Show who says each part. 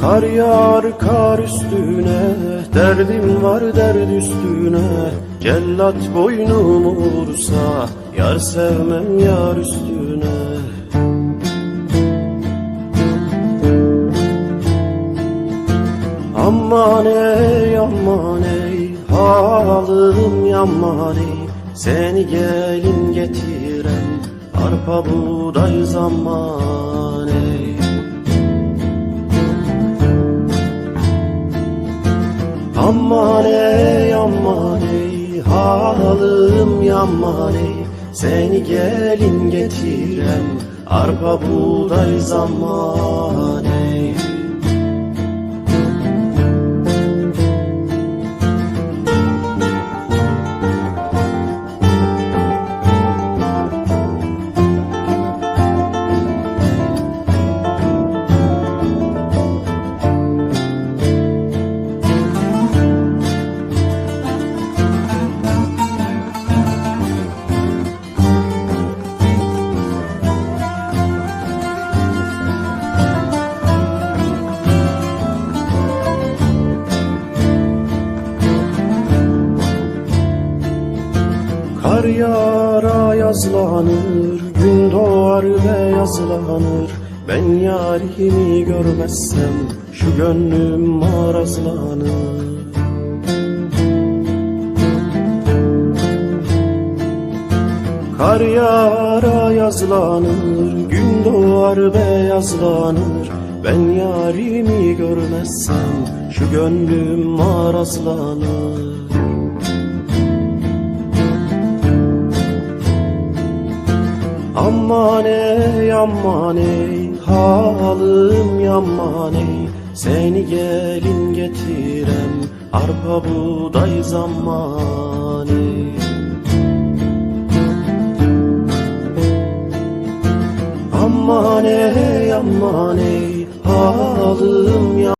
Speaker 1: Kar yağar kar üstüne Derdim var derd üstüne. Cellat boynum vursa Yar sevmem yar üstüne. Aman ey aman ey Halım yaman ey. Seni gelin getiren Arpa buğday zaman Aman ey aman ey halım yaman ey Seni gelin getiren arpa buğday zaman Yağar yazlanır Gün doğar ve yazlanır. Ben yarimi görmezsem Şu gönlüm marazlanır. Kar yağar yazlanır Gün doğar ve yazlanır. Ben yarimi görmezsem Şu gönlüm marazlanır Aman ey aman ey halım yaman ey Seni gelin getiren arpa buğday zaman ey Aman ey aman ey halım